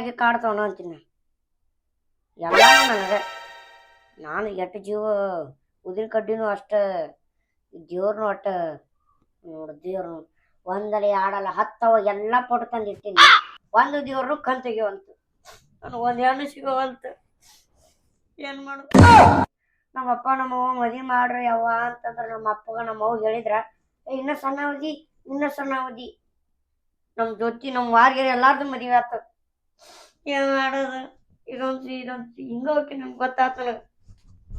ನೋಡು ನನಗಾಗಿ ಅಂತೀನಿ ಎಲ್ಲ ನನಗೆ. ನಾನು ಎಟ್ಟು ಜೀವ ಉದಿನ ಕಡ್ಡಿನೂ ಅಷ್ಟ ದೇವ್ರನು ಅಷ್ಟ ನೋಡು ದೇವ್ರು ಒಂದಲ್ಲ ಎರಡಲ್ಲ ಹತ್ತವ ಎಲ್ಲ ಪಟ್ಟು ತಂದಿರ್ತೀನಿ. ಒಂದು ದೇವ್ರನು ಕಣ್ ತೆಗಿವಂತ ನಾನು ಒಂದು ಹೆಣ್ಣು ಸಿಗೋವಂತ. ಏನು ಮಾಡು ನಮ್ಮಪ್ಪ ನಮ್ಮವ್ವ ಮದುವೆ ಮಾಡ್ರಿ ಅವ್ವ ಅಂತಂದ್ರೆ ನಮ್ಮ ಅಪ್ಪಗ ನಮ್ಮ ಅವ್ವ ಹೇಳಿದ್ರ ಇನ್ನ ಸಣ್ಣ ಅವಧಿ, ಇನ್ನ ಸಣ್ಣ ಅವಧಿ. ನಮ್ಮ ಜೊತೆ ನಮ್ಮ ವಾರ್ಗೆ ಎಲ್ಲಾರ್ದು ಮದುವೆ ಆತ. ಏನ್ ಮಾಡೋದು ಇದೊಂದು ಇದೊಂದು ಹಿಂಗ ಹೋಗಿ ನಮ್ಗೆ ಗೊತ್ತಾತ ನನಗೆ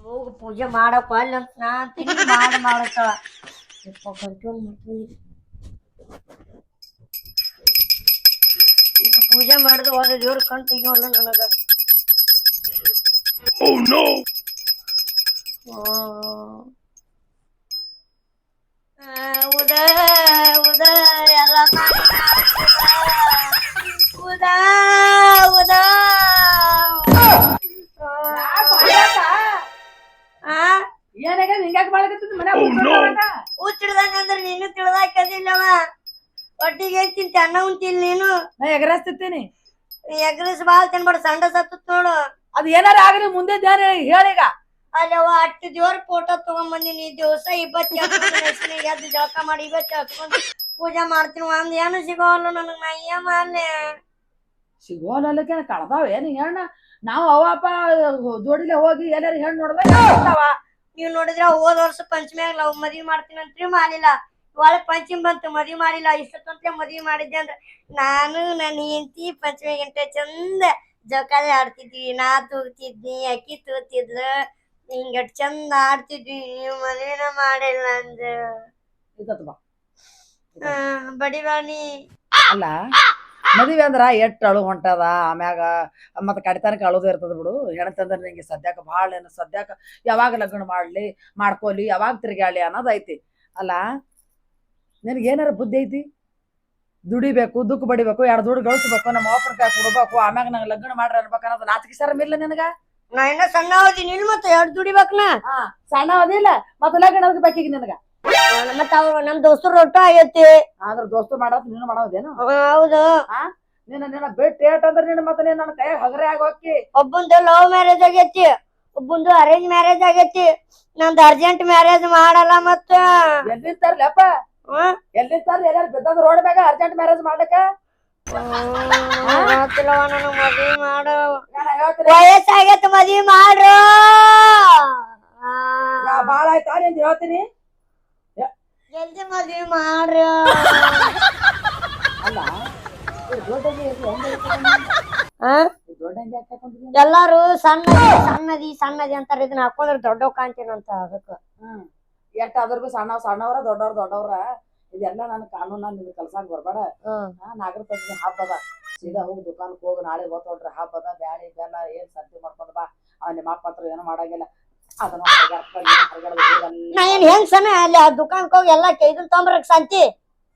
ಹೋಗು ಪೂಜೆ ಮಾಡಪ್ಪ ಅಲ್ಲಿ ಅಂತ ನಾ ಅಂತೀನಿ ಮಾಡಿ ಮಾಡತ್ತವ ಯಪ್ಪ ಕಂಟ್ರೋಲ್ ಮಾಡ್ತೀನಿ ಈಗ ಪೂಜೆ ಮಾಡಿದ್ರೆ ಹೋದ ದೇವ್ರ ಕಣ್ ತೆಗಿಯೋಲ್ಲ ನನಗ Oh no! ಉದ ಉದ ಎಲ್ಲ ನಾ ಎಗರಾಸ್ತಿರ್ತೀನಿ ಎಗ್ರೆಸ್ ಬಾಳ್ ತಿನ್ಬೇಡ ಸಂಡ ಸತ್ತತ್ ನೋಡು ಅದ್ ಏನಾರ ಆಗಲಿ ಮುಂದೆ ಧ್ಯಾನ ಹೇಳೀಗ ಅಲ್ಲಿ ಅವ ಅಟ್ಟು ದೇವ್ರ ಫೋಟೋ ತಗೊಂಬಂದಿನಿ ದಿವಸ ಇಬ್ಬತ್ತಿ ಹಚ್ಕೊಂಡು ಎದ್ದು ಜಳಕ ಮಾಡಿ ಇಬ್ಬತ್ತಿ ಹಚ್ಕೊಂಡು ಪೂಜೆ ಮಾಡ್ತೀನಿ ಒಂದ್ ಏನು ಸಿಗೋಲ್ಲ ನನಗ್ ನಾ ಏನ್ ಮಾಡ್ಲಿ? ಸಿಗೋಲ್ಲಕ್ಕೆ ಕಳ್ದಾವ ಏನ್ ಹೆಣ್ಣ? ನಾವು ಅವ ಅಪ್ಪ ಜೋಡಿಲೆ ಹೋಗಿ ಎಲ್ಲಾರು ಹೆಣ್ಣು ನೋಡ್ಬೇಕು ನೀವ್ ನೋಡಿದ್ರೆ ಹೋದ ವರ್ಷ ಪಂಚಮಿಯಾಗ ಲವ್ ಮದ್ವಿ ಮಾಡ್ತೀನಿ ಅಂತ್ರಿ ಮಾಡಿಲ್ಲ ಒಳ್ಳೆ ಪಂಚಮಿ ಬಂತು ಮದ್ವಿ ಮಾಡಿಲ್ಲ ಇಷ್ಟೊತ್ತಂತೆ ಮದ್ವಿ ಮಾಡಿದ್ದೆ ಅಂದ್ರ ನಾನು ನನ್ನ ಹೆಂಡತಿ ಪಂಚಮಿ ಗಂಟೆ ಚಂದ ಜೋಕಾಲಿ ಆಡ್ತಿದ್ವಿ. ನಾ ತೂಗ್ತಿದ್ನಿ ಅಕ್ಕಿ ತೂತಿದ್ಲು ಹಿಂಗಟ್ ಚಂದ ಆಡ್ತಿದ್ವಿ. ನೀವು ಮದ್ವಿನ ಮಾಡಿಲ್ಲ ಅಂದ್ರ. ಬಡಿವಾಣಿ ಅಲ್ಲ ಮದುವೆ ಅಂದ್ರ ಎಷ್ಟ್ ಅಳು ಹೊಂಟದ ಆಮ್ಯಾಗ ಮತ್ತ ಕಡಿತನಕ ಅಳುದು ಇರ್ತದ ಬಿಡು. ಹೆಣತಂದ್ರ ನಿಂಗೆ ಸದ್ಯಕ್ಕ ಭಾಳ ಏನು ಸದ್ಯಕ್ಕ ಯಾವಾಗ ಲಗ್ನ ಮಾಡ್ಲಿ ಮಾಡ್ಕೊಲಿ ಯಾವಾಗ ತಿರ್ಗಾಳಿ ಅನ್ನೋದೈತಿ ಅಲ್ಲ ನಿನಗೆ ಏನಾರ ಬುದ್ಧಿ ಐತಿ? ದುಡಿಬೇಕು ದುಃಖ ಬಡಿಬೇಕು ಎರಡು ದುಡ್ಡು ಗಳಿಸ್ಬೇಕು ನಮ್ಮ ಅಪ್ಪನ ಕೈ ಕೊಡ್ಬೇಕು ಆಮ್ಯಾಗ ನಂಗೆ ಲಗ್ನ ಮಾಡ್ರಿ ಅನ್ಬೇಕು ಅನ್ನೋದು ನಾಚಿಕೆ ಶರಮ್ ಇಲ್ಲ ನಿನಗ? ನಾ ಇನ್ನ ಸಣ್ಣ ಅವಧಿ ನಿಲ್ ಮತ್ತೆ ಎರಡು ದುಡಿಬೇಕನ? ಸಣ್ಣ ಅದಿಲ್ಲ ಮತ್ತೆ ಲಗ್ನ ಅದಕ್ಕೆ ಬೇಕೀಗ ನಿನಗ? ಮತ್ತ ತಾವ ನಮ್ ದೋಸ್ತರು ರೊಟ್ಟ ಆಗೈತಿ. ಆದ್ರ ದೋಸ್ತರು ಮಾಡೋದು ನೀನು ಮಾಡೋದೇನು ಹೌದು. ನಿನ್ನ ನಿನ್ನ ಬಿಟ್ಟು ಏಟ್ ಅಂದ್ರೆ ನಿನ್ನ ಮತ್ತೆ ನೀನ್ ನನ್ನ ಕೈ ಹಗರೆ ಆಗೋಕಿ ಒಬ್ಬಂದು ಲವ್ ಮ್ಯಾರೇಜ್ ಆಗೈತಿ ಒಬ್ಬಂದು ಅರೇಂಜ್ ಮ್ಯಾರೇಜ್ ಆಗೈತಿ. ನಂದು ಅರ್ಜೆಂಟ್ ಮ್ಯಾರೇಜ್ ಮಾಡಲ್ಲ ಮತ್ತ. ಎಲ್ಲಿಂದ ತರ್ಲಿ ಎಲ್ಲಾರು ಬಿದ್ದದ ರೋಡ್ ಮ್ಯಾಗ ಅರ್ಜೆಂಟ್ ಮ್ಯಾರೇಜ್ ಮಾಡಕ ಗೊತ್ತಿಲ್ಲವ ನನಗ್ ಮದ್ವಿ ಮಾಡು. ವಯಸ್ಸಾಗೈತಿ ಮದ್ವಿ ಮಾಡ್ರು. ಬಾಳ ಆಯ್ತಾ ನಿಂದ ಹೇಳ್ತೀನಿ? ಜಲ್ದಿ ಮದ್ವಿ ಮಾಡ್ರು. ಅಲ್ಲ? ಎಲ್ಲಾರು ಸಣ್ಣದಿ ಸಣ್ಣದಿ ಸಣ್ಣದಿ ಅಂತಾರ ಇದನ್ನ ಹಾಕೊಂಡ್ರೆ ದೊಡ್ಡವ್ ಕಾಣ್ತೀನಂತ ಅದಕ್ಕ. ಹ್ಮ್. ಎಷ್ಟ್ ಅದ್ರ ಬಿ ಸಣ್ಣ ಸಣ್ಣವ್ರ ದೊಡ್ಡವ್ರ ದೊಡ್ಡವ್ರ. ಇದೆಲ್ಲ ನನ್ನ ಕಾನೂನ ನಿನ್ ಕಲ್ಸಾಕ್ ಬರ್ಬೇಡ. ನಾಗರ ಪಂಚಮಿ ಹಬ್ಬ ಅದ. ಸೀದಾ ಹೋಗಿ ದುಕಾನಕ್ ಹೋಗಿ ನಾಳೆ ಓದ್ತೊಡ್ರಿ ಹಬ್ಬ ಅದ ಬ್ಯಾಳಿ ಬೆಲ್ಲ ಏನ್ ಸಂತಿ ಮಾಡ್ಕೊಂಡ್ ಬಾ. ಅವ್ ನಿಮ್ಮ ಅಪ್ಪ ಹತ್ರ ಏನೂ ಮಾಡಂಗಿಲ್ಲ. ಅದನ್ನ ನಾ ಏನ್ ಹೆಂಗ್ ಸಣ್ಣ ಅಲ್ಲಿ ಆ ದುಕಾನ್ ಹೋಗಿ ಎಲ್ಲಾ ಇದನ್ ತೊಂಬರಕ್ ಸಂತಿ?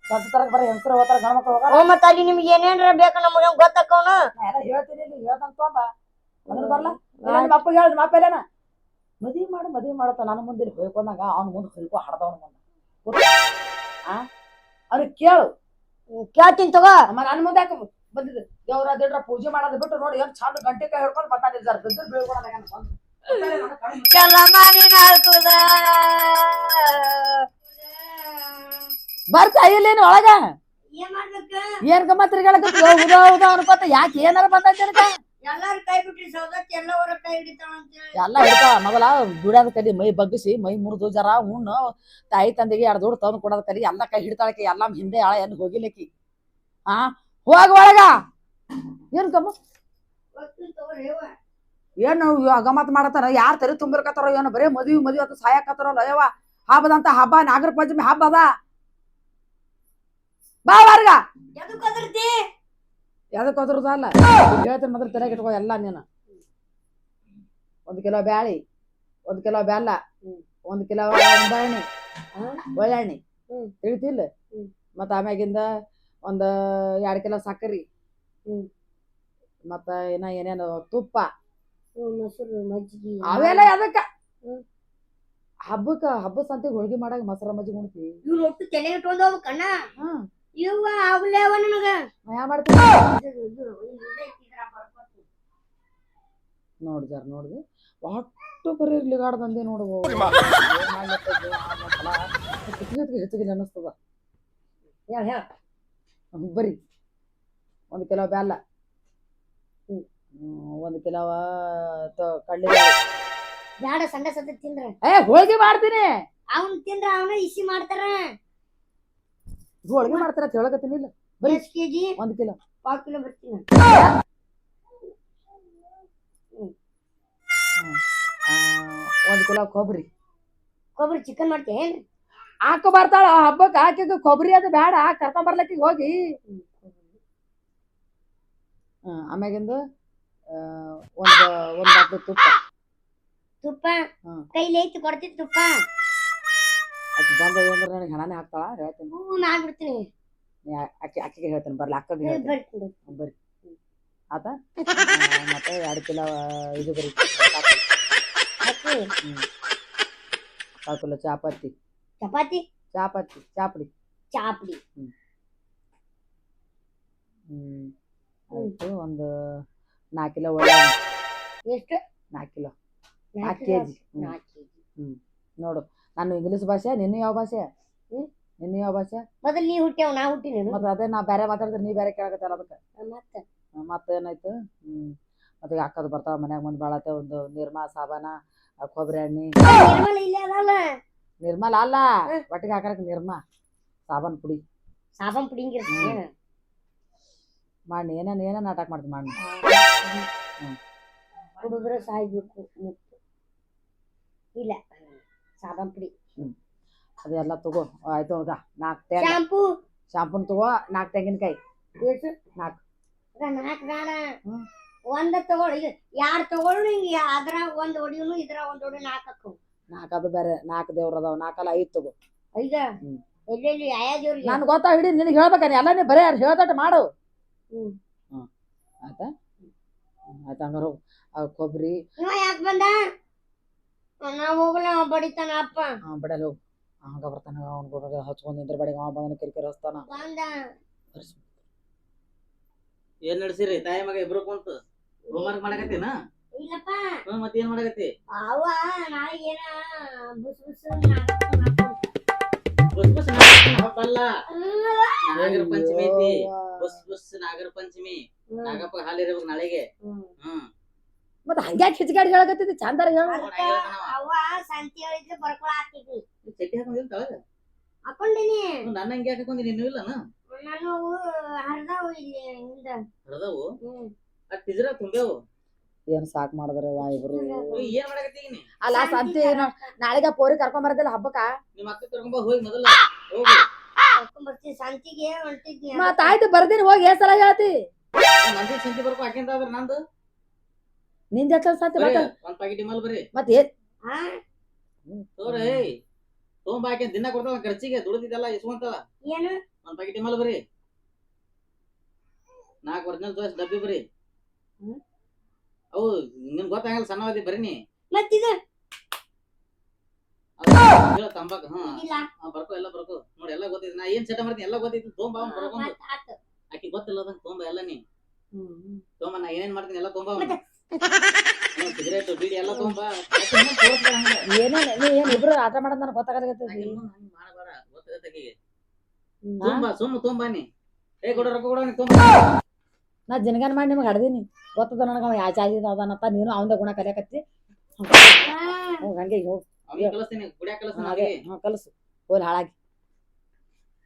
ಸಂತ ತರಕ್ ಬರೀ ಹೆಂಗಸರು ಹೋಗ್ತಾರ ಗಣ ಮಕ್ಳು ಹೋಗಾರ? ಹ್ಞೂ ಮತ್ತ ಅಲ್ಲಿ ನಿಮ್ಗೆ ಏನೇನ್ರ ಬೇಕು ನಮಗೆ ಗೊತ್ತಕ್ಕವನು ನಾ ಎಲ್ಲ ಹೇಳ್ತೀನಿ ಹೇಳ್ದಂಗ್ ತೊಂಬ ಅದನ್ನ ಬರ್ಲ? ನಿಮ್ಮ ಅಪ್ಪ ಹೇಳ ನಿಮ್ಮ ಅಪ್ಪ ಎಲ್ಲೇನ? ಮದ್ವಿ ಮಾಡು ಮದುವೆ ಮಾಡತ್ತ ನನ್ನ ಮುಂದೆ ಹೊಯ್ಕೊಂಡಾಗ ಅವ್ನ ಮುಂದೆ ಹೊಯ್ಕೊ ಹಡ್ದವನ ಮುಂದೆ. ಆ? ಅವ್ರಿಗೆ ಕೇಳು. ಕೇಳ್ತೀನಿ ತಗೋ. ಅಮ್ಮ ನನ್ನ ಮುಂದೆ ಯಾಕೆ ಬಂದಿದ್ದು? ದೇವ್ರ ದೇವ್ರ ಪೂಜೆ ಮಾಡೋದು ಬಿಟ್ಟು ನೋಡಿ ಏನ್ ಚಂದ ಗಂಟೆ ಕೈ ಹಿಡ್ಕೊಂಡು ಬರ್ತಾನೆ ಸರ್. ಬಿದ್ದು ಮಾಡಿ ನಾಲ್ಕುದ. ಬರ್ತಾ ಇಲ್ಲೇನು ಒಳಗ. ಏನ್ ಮಾಡ್ಬೇಕು? ಏನ್ ಗಮ್ಮ ತಿರ್ಗಾಳಕ ಉದಾ ಉದಾ ಅನ್ಕೋತ ಯಾಕೆ ಏನಾರ ಬಂದ ಎಲ್ಲಾರು ಕೈ ಬಿಟ್ರಿ ಸೌದತ್ತಿ ಎಲ್ಲವರ ಕೈ ಹಿಡಿತಾಳ ಅಂತೇಳಿ ಎಲ್ಲ ಹಿಡ್ತಾವ ಮೊದಲ ದುಡ್ಯಾದ ಕಲಿ ಮೈ ಬಗ್ಗಿಸಿ ಮೈ ಮುರಿದು ಜರ ಹುಣ್ಣ ತಾಯಿ ತಂದೆಗೆ ಎರಡು ದುಡ್ಡು ತಂದು ಕೊಡದ ಕಲಿ ಎಲ್ಲ ಕೈ ಹಿಡ್ತಾಳಕಿ ಎಲ್ಲ ಹಿಂದೆ ಆಳ ಎಲ್ಲಿ ಹೋಗಿಲಿಕ್ಕಿ ಆ ಹೋಗ ಒಳಗ. ಏನ್ ಕಮ್ಮ. ಏನು ಗಮ್ಮತ್ ಮಾಡತ್ತಾರ? ಯಾರ್ ತಲೆ ತುಂಬಿರ್ಕತ್ತಾರೋ ಏನೋ ಬರೇ ಮದುವೆ ಮದುವೆ ಅಂತ ಸಾಯಕತ್ತಾರಲ್ಲ ಅಯ್ಯವ ಹಬ್ಬದಂತ ಹಬ್ಬ ನಾಗರ ಪಂಚಮಿ ಹಬ್ಬ ಅದ. ಬಾ ವರ್ಗ ಎದಕ್ ಎದಕ್ ಅದ್ರದಲ್ಲ ಹೇಳ್ತೀನಿ ಮೊದಲು ತಲೆಗೆ ಇಟ್ಕೋ ಎಲ್ಲ ನೀನು. ಒಂದು ಕಿಲೋ ಬ್ಯಾಳಿ ಒಂದು ಕಿಲೋ ಬೆಲ್ಲ ಒಂದು ಕಿಲೋ ಒಂಬಾಣಿ ಒಳ್ಳೆಣ್ಣೆ ಹ್ಮ್. ತಿಳಿತಿಲ್ಲ. ಮತ್ತು ಆಮ್ಯಾಗಿಂದ ಒಂದು ಎರಡು ಕಿಲೋ ಸಕ್ಕರೆ. ಮತ್ತು ಇನ್ನ ಏನೇನು ತುಪ್ಪ. ಹ್ಮ್, ಮೊಸರು ಮಜ್ಜಿಗೆ. ಅವೆಲ್ಲ ಯಾವ್ದಕ್ಕ? ಹಬ್ಬಕ್ಕೆ ಹಬ್ಬ ಸಂತಿಗೆ ಹೋಳಿಗೆ ಮಾಡಾಗ ಮೊಸರ ಮಜ್ಜಿಗೆ ಉಣ್ತೀವಿ. ಇವ್ರು ಒಟ್ಟು ತಲೆ ಇಟ್ಕೊಂಡು ಹೋಗ್ಬೇಕಣ್ಣ ಇವ ಆಗ್ಲೇ ಅವ ನನಗ. ಯಾ ಮಾಡ್ತೀನಿ? ಇದು, ಇದು, ಇದು ಐತಿ ಇದ್ರಾಗ ಬರ್ಕೊತೀನಿ. ನೋಡ್ ಜರ್ ನೋಡ್ದಿ ಒಟ್ಟು ಬರೀ ಲಿಗಾಡ್ ಬಂದೆ ನೋಡು. ಹೆಚ್ಚಿಗೆ ಹೆಚ್ಚಿಗೆ ಅನ್ನಿಸ್ತದ ಹೇಳ್ ಹೇಳ್. ಬರ್ರಿ ಒಂದು ಕಿಲೋ ಬೆಲ್ಲ ಹ್ಮ್, ಒಂದು ಕಿಲೋ ಕಡ್ಲಿ ಬ್ಯಾಡ ಸಂಡ ಸತ್ತ ತಿಂದ್ರ. ಏ ಹೋಳಿಗೆ ಮಾಡ್ತೀನಿ. ಅವ್ನ್ ತಿಂದ್ರ ಅವನ ಇಸಿ ಮಾಡ್ತಾರ. ಹೋಳಿಗೆ ಮಾಡ್ತಾರ ಹೇಳಕತ್ತೀನಿ ಬರೀ ಎಷ್ಟು ಕೆಜಿ? ಒಂದು ಕಿಲೋ. ಪಾವ್ ಕಿಲೋ ಬರ್ತೀನಿ ಒಂದು ಕಿಲೋ ಕೊಬ್ಬರಿ ಕೊಬ್ಬರಿ ಚಿಕನ್ ಮಾಡ್ತೇನ್ ಹಾಕೋ ಬರ್ತಾಳ ಹಬ್ಬಕ್ಕೆ ಹಾಕಿದ ಕೊಬ್ಬರಿ ಅದು ಬೇಡ ಕರ್ಕೊಂಡ್ ಬರ್ಲಕ್ಕೆ ಹೋಗಿ. ಹ್ಮ್, ಆಮ್ಯಾಗಿಂದು ಆ, ಒಂದು ಒಂದು ಬಾಟ್ಲು ತುಪ್ಪ. ತುಪ್ಪ? ಹ್ಮ್. ಕೈಲಿ ಐತಿ ಕೊಡ್ತೀನಿ ತುಪ್ಪ. ಆಕಿ ಬಂದ ಅಂದ್ರೆ ನನಗೆ ಹಣನೇ ಹಾಕ್ತಾಳ ಹೇಳ್ತೀನಿ. ಹ್ಞೂ ಮಾಡ್ಬಿಡ್ತೀನಿ ನೀ ಆ- ಆಕಿ ಆಕಿಗೆ ಹೇಳ್ತೀನಿ ಬರ್ಲಿ ಅಕ್ಕಗೆ ಹೇಳ್ತೀನಿ. ಬರ್ತೀನಿ ಹ್ಮ್, ಬರ್ರಿ. ಆತ? ಆ, ಮತ್ತೆ ಎರಡು ಕಿಲೋ ಇದು ಬರೀ ಕಾಳು ಅಕ್ಕಿ ಕಾಲು ಕಿಲೋ ಚಾಪತ್ತಿ ಚಪಾತಿ? ಚಾಪತ್ತಿ ಚಾಪಡಿ. ಚಾಪ್ಡಿ. ಹ್ಮ್. ಆಯ್ತು ಒಂದು ನಾಲ್ಕು ಕಿಲೋ ಒಳ್ಳೆ ಎಷ್ಟು? ನಾಲ್ಕು ಕಿಲೋ. ನಾಲ್ಕು ನಾಲ್ಕು ಕೆಜಿ. ನಾಲ್ಕು ಕೆಜಿ. ನೋಡು ನಾನು ಇಂಗ್ಲೀಷ್ ಭಾಷೆ ನಿನ್ನ ಯಾವ ಭಾಷೆ? ನಿನ್ನ ಯಾವ ಭಾಷೆ? ಮತ್ತೆ ನೀ ಹುಟ್ಟ್ಯಾವ ನಾ ಹುಟ್ಟಿನಿ ಮತ್ತೆ ಅದೇ ನಾ ಬೇರೆ ಮಾತಾಡಿದ್ರೆ ನೀ ಬೇರೆ ಕೇಳಕತ್ತಲ್ಲ ಅದಕ್ಕೆ. ಮತ್ತೆ? ಮತ್ತೇನಾಯ್ತು? ಹ್ಞೂ ಮತ್ತೆ ಹಾಕೋದು ಬರ್ತಾವ ಮನ್ಯಾಗ ಮುಂದೆ ಬಾಳತ್ತೆ ಒಂದು ನಿರ್ಮಾ ಸಾಬಾನ ಕೊಬ್ಬರಿ ಎಣ್ಣೆ ನಿರ್ಮಲ ಅಲ್ಲ. ಒಟ್ಟಿಗೆ ಹಾಕಕ್ ನಿರ್ಮಾ ಸಾಬಾನ್ ಪುಡಿ. ಸಾಬನ್ ಪುಡಿಂಗಿರ್ತೀನಿ ಮಾಡಿ ಏನೇನು ಏನೇನು ನಾಟಕ ಮಾಡ್ತೀನಿ ಮಾಡಿ. ಕುಡಿದ್ರೆ ಸಾಯ್ಬೇಕು ಮುತ್ತು. ಇಲ್ಲ. ಸಾಬನ್ ಪುಡಿ ಅದೆಲ್ಲ ತಗೋ. ಆಯ್ತು ಹೌದಾ. ನಾಲ್ಕು ಶಾಂಪು ಶಾಂಪೂ. ಶಾಂಪೂನ್ ತಗೋ. ನಾಲ್ಕು ತೆಂಗಿನಕಾಯಿ. ಎಷ್ಟು ನಾಲ್ಕು ನಾಲ್ಕು ಬೇಡ ಹ್ಮ್. ಒಂದ ತಗೊಳ್ಳಿ ಈಗ ಯಾರ್ ತಗೊಳ್ಳು ಹಿಂಗ ಅದ್ರ ಒಂದ್ ಹೊಡಿಯುನು ಇದ್ರ ಒಂದ್ ಹೊಡಿ ನಾಲ್ಕು ಹಾಕು. ನಾಲ್ಕು ಅದು ಬೇರೆ. ನಾಲ್ಕು ದೇವ್ರು ಅದಾವ. ನಾಲ್ಕಲ್ಲ ಐದು ತಗೋ. ಈಗ. ಎಲ್ಲೆಲ್ಲಿ ಆಯಾ ದೇವ್ರಿಗೆ? ನನ್ ಗೊತ್ತಾ ಹಿಡಿ ನಿನಗೆ ಹೇಳ್ಬೇಕಾನೆ ಎಲ್ಲ ನೀ ಬರೇ ಹೇಳ್ದಟ್ಟು ಮಾಡು. ಹ್ಮ್. ಆಯ್ತಾ? ಆಯ್ತು ಹಂಗಾರ ಆ ಕೊಬ್ಬರಿ ಇವ ಯಾಕೆ ಬಂದ? ನಾ ಹೋಗಲ್ಲ ಅವ ಬಡಿತಾನ ಅಪ್ಪ. ಬಡಲ್ ಹೋಗು ಹಂಗ ಬರ್ತಾನ ಅವ್ನ ಕೂಡ ಹಚ್ಕೊಂಡ್ ನಿಂದ್ರ ಅವ ಕಿರಿಕಿರಿ ಹಸ್ತಾನ ಬಂದ. ಏನ್ ನಡ್ಸಿರಿ? ತಾಯಿ ಮಗ ಇಬ್ರು ಕುಂತು ಹೋಮ್ವರ್ಕ್ ಮಾಡಕತ್ತೀನ? ಇಲ್ಲಪ್ಪ. ಹ್ಮ್ ಮತ್ ಏನ್ ಮಾಡಕತ್ತಿ? ಅವ ನಾಳೆ ಏನ ಬುಸ್ ಬುಸ್ ಬಸ್ ಬಸ್ ನಾಗರ ಹಬ್ಬ ಅಲ್ಲ ನಾಗರ ಪಂಚಮಿ ಐತಿ. ಬಸ್ ಬಸ್ ನಾಗರ ಪಂಚಮಿ. ನಾಗಪ್ಪ ಹಾಲಿರ್ಬೇಕು ನಾಳೆಗೆ. ಹ್ಮ್. ಮತ್ತ ಹಂಗ್ಯಾ ಹಿಚ್ಗಾಡಿ ಹೇಳಕತ್ತಿದ್ದಿ? ಚಂದರ ಹೇಳ. ಅದಕ್ಕ ಅವ್ವ ಸಂತಿ ಹೇಳಿದ್ರೆ ಬರ್ಕೊಳ ಹಾಕಿದ್ವಿ ಚಟ್ಟಿ ಹಾಕೊಂಡಿಲ್ಲ ತಳಗ ಹಾಕೊಂಡಿನಿ. ನನ್ನ ಹಂಗೆ ಹಾಕೊಂಡಿ ನೀನು ಇಲ್ಲನ? ನಾನು ಹರಿದಾವು ಇಲ್ಲಿ ಹಿಂದ. ಹರಿದವು? ಹ್ಮ್. ಅಟ್ ತಿಜ್ರ ತುಂಬ್ಯಾವು? ಏನ್ ಸಾಕ್ ಮಾಡಿದ್ರ ವಾ ಇಬ್ರು? ಏನ್ ಅಲ್ಲ ಸಂತಿ ನಾಳೆಗ ಪೋರಿ ಕರ್ಕೊಂಡ್ ಬರದಿಲ್ಲ ಹಬ್ಬಕ್ಕ? ನಿಮ್ಮ ಅಕ್ಕ ಕರ್ಕೊಂಬ ಹೋಗಿ ಮೊದಲ. ಹೋಗಿ. ಕರ್ಕೊಂಡ್ ಬರ್ತೀನಿ. ಸಂತಿಗೆ ಹೊಂಟಿದ್ನಿ. ಮತ್ ಆಯ್ತು ಬರ್ದಿನಿ ಹೋಗಿ ಏನ್ ಸಲ ಹೇಳ್ತಿ. ನಂದಿ ಸಂತಿ ಬರ್ಕೊ ಹಾಕಿಂದ ಆದ್ರ ನಂದು ನಿನ್ ಜೊತೆ ಮತ್ತೆ ಬರೀ ಮತ್ತ ಒಂದ್ ಪ್ಯಾಕೆಟ್ ಇಮಲ್ ಬರ್ರಿ ಮತ್ ಏನ್ ಹಾ ತೋರಿ ತೊಗೊಂಬ ಹಾಕಿ ದಿನ ಕೊಡ್ತಾಳ ಖರ್ಚಿಗೆ ದುಡ್ದಿದ್ದೆಲ್ಲ ಇಸ್ಕೊಂತಾಳ. ಏನು? ಒಂದ್ ಪ್ಯಾಕೆಟ್ ಇಮಲ್ ಬರ್ರಿ ನಾಲ್ಕು ಒರಿಜಿನಲ್ ಡಬ್ಬಿ ಬರಿ. ಹ್ಮ್. ಅವು ನಿನ್ ಗೊತ್ತಾಗಲ್ಲ ಸಣ್ಣವಾದಿ ಬರೀ ನೀ. ಮತ್ತಿದು? ತಂಬಾಕ ಹಾ ಇಲ್ಲ. ಬರ್ಕೋ ಎಲ್ಲ ಬರ್ಕೋ. ನೋಡಿ ಎಲ್ಲ ಗೊತ್ತೈತಿ ನಾ ಏನ್ ಮಾಡ್ತೀನಿ ಎಲ್ಲ ತೊಗೊಂಬ ಬರ್ಕೊಂಡು ಆಕಿ ಗೊತ್ತಿಲ್ಲ ಅದನ್ನ ತೊಗೊಂಬ ಎಲ್ಲ ನೀ ತೊಗೊಂಬ ನಾ ಏನೇನ್ ಮಾಡ್ತೀನಿ ಎಲ್ಲ ತೊಗೊಂಬ ಏನ್ ಇಬ್ರು ಆಟ ಮಾಡೋದ್ ನನಗೆ ಗೊತ್ತಾಗತ್ತೆ ನೀ ಜಿನಗಾನ ಮಾಡಿ ನಿಮ್ಗೆ ಹಡ್ದೀನಿ. ಗೊತ್ತದ ನನಗ ಅವ ಯಾಚ ಅದಾನಂತ ನೀನು ಅವಂದ ಗುಣ ಕಲಿಯಕತ್ತಿ. ಹೋಗ್ ಕಲಸು ಹೋಲ್ ಹಾಳಾಗಿ.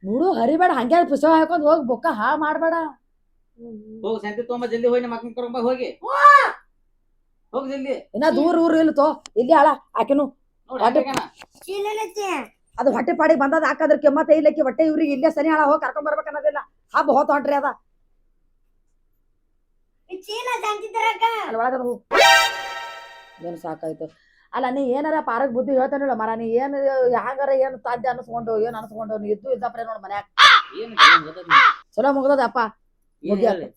ಬಿಡು ಹರಿಬೇಡ ಹಂಗೆ ಪುಸ್ತಕ ಹಾಕೊಂಡ್ ಹೋಗಿ ಬೊಕ್ಕ ಹಾ ಮಾಡ್ಬೇಡ. ಹೋಗಿ ಸಂತಿ ತೊಗೊಂಬ ಜಲ್ದಿ ಹೋಗಿ ನಮ್ಮ ಅಕ್ಕನ ಕರ್ಕೊಂಬ ಹೋಗಿ. ಹೋಗಿ ಜಲ್ದಿ ಇನ್ನ ದೂರ ಊರು ಇಲ್ಲ ತೋ ಇಲ್ಲಿ ಹಾಳ ಆಕೆನು. ಅದು ಹೊಟ್ಟೆ ಪಾಡಿಗೆ ಬಂದದ ಹಾಕದ್ರ ಕೆಮ್ಮತ್ತ ಇಲ್ಲಕ್ಕಿ ಹೊಟ್ಟೆ ಇವ್ರಿಗೆ ಇಲ್ಲೇ ಸನಿ ಹಾಳ ಹೋಗಿ ಕರ್ಕೊಂಡ್ ಬರ್ಬೇಕು ಅನ್ನೋದಿಲ್ಲ. ಹಬ್ಬ ಹೋತ ಹೊಂಟ್ರಿ ಅದ. ಏನು ಸಾಕಾಯ್ತು. ಅಲ್ಲ ನೀ ಏನಾರ ಪಾರಕ್ ಬುದ್ಧಿ ಹೇಳ್ತಾನಿಲ್ಲ ಮರ ನೀ ಏನು ಹ್ಯಾಂಗಾರ ಏನು ಸಾಧ್ಯ ಅನ್ಸ್ಕೊಂಡು ಏನು ಅನ್ಸ್ಕೊಂಡು ನೀ ಇದ್ದು ಇದ್ದಪ್ಪ ನೋಡಿ ಮನ್ಯಾಗ. ಚಲೋ ಮುಗ್ದದಪ್ಪ. ಹೇಳಿ?